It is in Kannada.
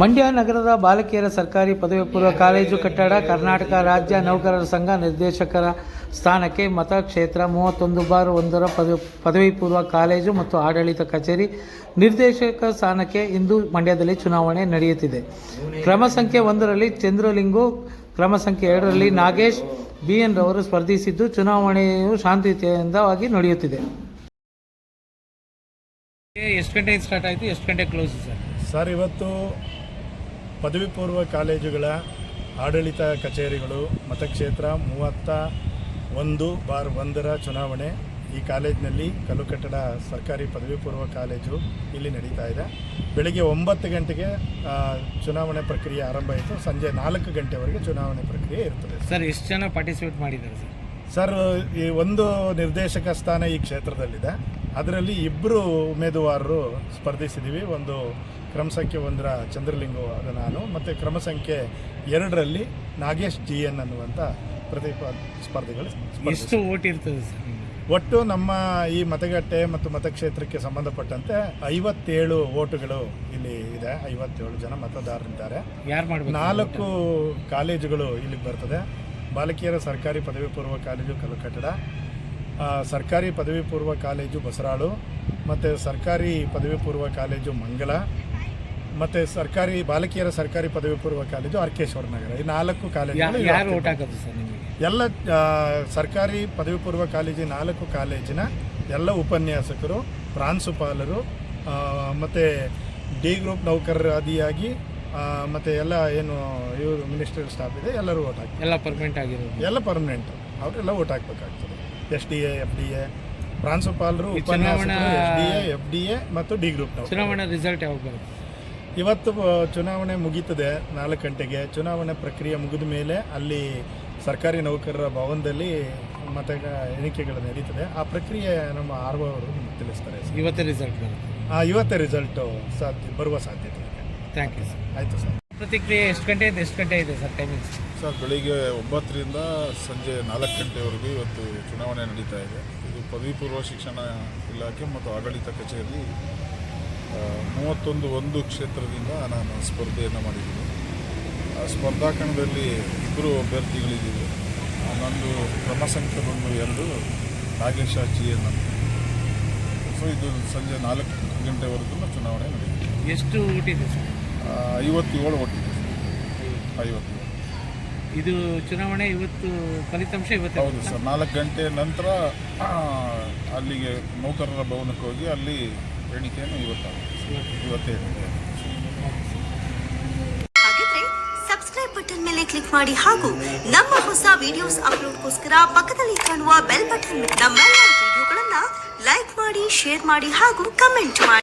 ಮಂಡ್ಯ ನಗರದ ಬಾಲಕಿಯರ ಸರ್ಕಾರಿ ಪದವಿ ಪೂರ್ವ ಕಾಲೇಜು ಕಟ್ಟಡ ಕರ್ನಾಟಕ ರಾಜ್ಯ ನೌಕರರ ಸಂಘ ನಿರ್ದೇಶಕರ ಸ್ಥಾನಕ್ಕೆ ಮತಕ್ಷೇತ್ರ ಮೂವತ್ತೊಂದು ಬಾರ್ ಒಂದರ ಪದವಿ ಪದವಿ ಪೂರ್ವ ಕಾಲೇಜು ಮತ್ತು ಆಡಳಿತ ಕಚೇರಿ ನಿರ್ದೇಶಕ ಸ್ಥಾನಕ್ಕೆ ಇಂದು ಮಂಡ್ಯದಲ್ಲಿ ಚುನಾವಣೆ ನಡೆಯುತ್ತಿದೆ. ಕ್ರಮ ಸಂಖ್ಯೆ ಒಂದರಲ್ಲಿ ಚಂದ್ರಲಿಂಗು ಕ್ರಮ ಸಂಖ್ಯೆ ಎರಡರಲ್ಲಿ ನಾಗೇಶ್ ಬಿ ಎನ್ ರವರು ಸ್ಪರ್ಧಿಸಿದ್ದು ಚುನಾವಣೆಯು ಶಾಂತಿಯುತವಾಗಿ ನಡೆಯುತ್ತಿದೆ. ಎಷ್ಟು ಗಂಟೆಗೆ ಸ್ಟಾರ್ಟ್ ಆಯಿತು? ಎಷ್ಟು ಗಂಟೆಗೆ ಕ್ಲೋಸ್ ಸರ್? ಸರ್ ಇವತ್ತು ಪದವಿ ಪೂರ್ವ ಕಾಲೇಜುಗಳ ಆಡಳಿತ ಕಚೇರಿಗಳು ಮತಕ್ಷೇತ್ರ ಮೂವತ್ತ ಒಂದು ಬಾರ್ ಒಂದರ ಚುನಾವಣೆ ಈ ಕಾಲೇಜಿನಲ್ಲಿ ಕಲ್ಲು ಕಟ್ಟಡ ಸರ್ಕಾರಿ ಪದವಿ ಪೂರ್ವ ಕಾಲೇಜು ಇಲ್ಲಿ ನಡೀತಾ ಇದೆ. ಬೆಳಗ್ಗೆ ಒಂಬತ್ತು ಗಂಟೆಗೆ ಚುನಾವಣೆ ಪ್ರಕ್ರಿಯೆ ಆರಂಭ ಆಯಿತು. ಸಂಜೆ ನಾಲ್ಕು ಗಂಟೆವರೆಗೆ ಚುನಾವಣೆ ಪ್ರಕ್ರಿಯೆ ಇರ್ತದೆ ಸರ್. ಎಷ್ಟು ಜನ ಪಾರ್ಟಿಸಿಪೇಟ್ ಮಾಡಿದ್ದಾರೆ ಸರ್? ಸರ್ ಈ ಒಂದು ನಿರ್ದೇಶಕ ಸ್ಥಾನ ಈ ಕ್ಷೇತ್ರದಲ್ಲಿದೆ. ಅದರಲ್ಲಿ ಇಬ್ಬರು ಉಮೇದುವಾರರು ಸ್ಪರ್ಧಿಸಿದ್ದೀವಿ ಒಂದು ಕ್ರಮ ಸಂಖ್ಯೆ ಒಂದರ ಚಂದ್ರಲಿಂಗು ಅದು ನಾನು. ಮತ್ತು ಕ್ರಮ ಸಂಖ್ಯೆ ಎರಡರಲ್ಲಿ ನಾಗೇಶ್ ಜಿ ಎನ್ ಅನ್ನುವಂಥ ಪ್ರತಿಪ ಸ್ಪರ್ಧಿಗಳು. ಎಷ್ಟು ಓಟ್ ಇರ್ತದೆ? ಒಟ್ಟು ನಮ್ಮ ಈ ಮತಗಟ್ಟೆ ಮತ್ತು ಮತಕ್ಷೇತ್ರಕ್ಕೆ ಸಂಬಂಧಪಟ್ಟಂತೆ ಐವತ್ತೇಳು ಓಟುಗಳು ಇಲ್ಲಿ ಇದೆ. ಐವತ್ತೇಳು ಜನ ಮತದಾರರಿದ್ದಾರೆ. ನಾಲ್ಕು ಕಾಲೇಜುಗಳು ಇಲ್ಲಿಗೆ ಬರ್ತದೆ. ಬಾಲಕಿಯರ ಸರ್ಕಾರಿ ಪದವಿ ಪೂರ್ವ ಕಾಲೇಜು ಕಲ್ಲು ಕಟ್ಟಡ. ಸರ್ಕಾರಿ ಪದವಿ ಪೂರ್ವ ಕಾಲೇಜು ಬಸರಾಳು ಮತ್ತು ಸರ್ಕಾರಿ ಪದವಿ ಪೂರ್ವ ಕಾಲೇಜು ಮಂಗಲ ಮತ್ತು ಸರ್ಕಾರಿ ಬಾಲಕಿಯರ ಸರ್ಕಾರಿ ಪದವಿ ಪೂರ್ವ ಕಾಲೇಜು ಅರ್ಕೇಶ್ವರ ನಗರ. ಈ ನಾಲ್ಕು ಕಾಲೇಜು ಎಲ್ಲ ಸರ್ಕಾರಿ ಪದವಿ ಪೂರ್ವ ಕಾಲೇಜಿನ ನಾಲ್ಕು ಕಾಲೇಜಿನ ಎಲ್ಲ ಉಪನ್ಯಾಸಕರು ಪ್ರಾಂಶುಪಾಲರು ಮತ್ತು ಡಿ ಗ್ರೂಪ್ ನೌಕರರ ಮತ್ತು ಎಲ್ಲ ಏನು ಇವರು ಮಿನಿಸ್ಟ್ರಿಯಲ್ ಸ್ಟಾಫ್ ಇದೆ ಎಲ್ಲರೂ ಓಟ್ ಹಾಕಿ ಎಲ್ಲ ಪರ್ಮನೆಂಟ್ ಆಗಿರೋದು. ಎಲ್ಲ ಪರ್ಮನೆಂಟ್ ಅವರೆಲ್ಲ vote ಹಾಕ್ಬೇಕಾಗ್ತದೆ. S D A F D A. ಪ್ರಾಂಶುಪಾಲರು ಉಪನ್ಯಾಸಕರು S D A F D A ಮತ್ತು ಡಿ ಗ್ರೂಪ್ ಚುನಾವಣಾ ರಿಸಲ್ಟ್ ಯಾವಾಗ ಬರುತ್ತೆ? ಇವತ್ತು ಚುನಾವಣೆ ಮುಗೀತದೆ ನಾಲ್ಕು ಗಂಟೆಗೆ. ಚುನಾವಣೆ ಪ್ರಕ್ರಿಯೆ ಮುಗಿದ ಮೇಲೆ ಅಲ್ಲಿ ಸರ್ಕಾರಿ ನೌಕರರ ಭವನದಲ್ಲಿ ಮತ ಎಣಿಕೆಗಳು ನಡೀತದೆ. ಆ ಪ್ರಕ್ರಿಯೆ ನಮ್ಮ ಆರ್ ಅವರು ನಿಮ್ಗೆ ತಿಳಿಸ್ತಾರೆ ಇವತ್ತೇ ರಿಸಲ್ಟ್ ಹಾಂ ಇವತ್ತೇ ರಿಸಲ್ಟು ಸಾಧ್ಯ ಬರುವ ಸಾಧ್ಯತೆ ಇದೆ. ಥ್ಯಾಂಕ್ ಯು ಸರ್ ಆಯಿತು ಸರ್. ಪ್ರತಿಕ್ರಿಯೆ ಎಷ್ಟು ಗಂಟೆಯಿಂದ ಎಷ್ಟು ಗಂಟೆ ಇದೆ ಸರ್ ಟೈಮಿಂಗ್ಸ್ ಸರ್ ಬೆಳಿಗ್ಗೆ ಒಂಬತ್ತರಿಂದ ಸಂಜೆ ನಾಲ್ಕು ಗಂಟೆವರೆಗೂ ಇವತ್ತು ಚುನಾವಣೆ ನಡೀತಾ ಇದೆ. ಇದು ಪದವಿ ಪೂರ್ವ ಶಿಕ್ಷಣ ಇಲಾಖೆ ಮತ್ತು ಆಡಳಿತ ಕಚೇರಿ ಮೂವತ್ತೊಂದು ಒಂದು ಕ್ಷೇತ್ರದಿಂದ ನಾನು ಸ್ಪರ್ಧೆಯನ್ನು ಮಾಡಿದ್ದೀನಿ. ಆ ಸ್ಪರ್ಧಾ ಕಣದಲ್ಲಿ ಇಬ್ಬರು ಅಭ್ಯರ್ಥಿಗಳಿದ್ದೀವಿ. ನನ್ನದು ನಂದು ಕ್ರಮ ಸಂಖ್ಯೆ ಬಂದು ಎರಡು ನಾಗೇಶ ಜಿ ಎನ್ ಅಂತ. ಸೊ ಇದು ಸಂಜೆ ನಾಲ್ಕು ಗಂಟೆವರೆಗೂ ಚುನಾವಣೆ ನಡೆಯುತ್ತೆ ಎಷ್ಟು ಆ, ಐವತ್ತೇಳು ಓಟಿದೆ ಐವತ್ತೇಳು. ಇದು ಚುನಾವಣೆ ಇವತ್ತು ಫಲಿತಾಂಶ ಇವತ್ತು ಹೌದು ಸರ್ ನಾಲ್ಕು ಗಂಟೆ ನಂತರ ಅಲ್ಲಿಗೆ ನೌಕರರ ಭವನಕ್ಕೆ ಹೋಗಿ ಅಲ್ಲಿ ಎಣಿಕೆಯನ್ನು ಇವತ್ತು ಇವತ್ತೇ ಸಬ್ಸ್ಕ್ರೈಬ್ ಬಟನ್ ಮೇಲೆ ಕ್ಲಿಕ್ ಮಾಡಿ ಹಾಗೂ ನಮ್ಮ ಹೊಸ ವಿಡಿಯೋಸ್ ಅಪ್ಲೋಡ್ಗೋಸ್ಕರ ಪಕ್ಕದಲ್ಲಿ ಕಾಣುವ ಬೆಲ್ ಬಟನ್ ನಮ್ಮೆಲ್ಲ ವಿಡಿಯೋಗಳನ್ನ ಲೈಕ್ ಮಾಡಿ ಶೇರ್ ಮಾಡಿ ಹಾಗೂ ಕಮೆಂಟ್ ಮಾಡಿ.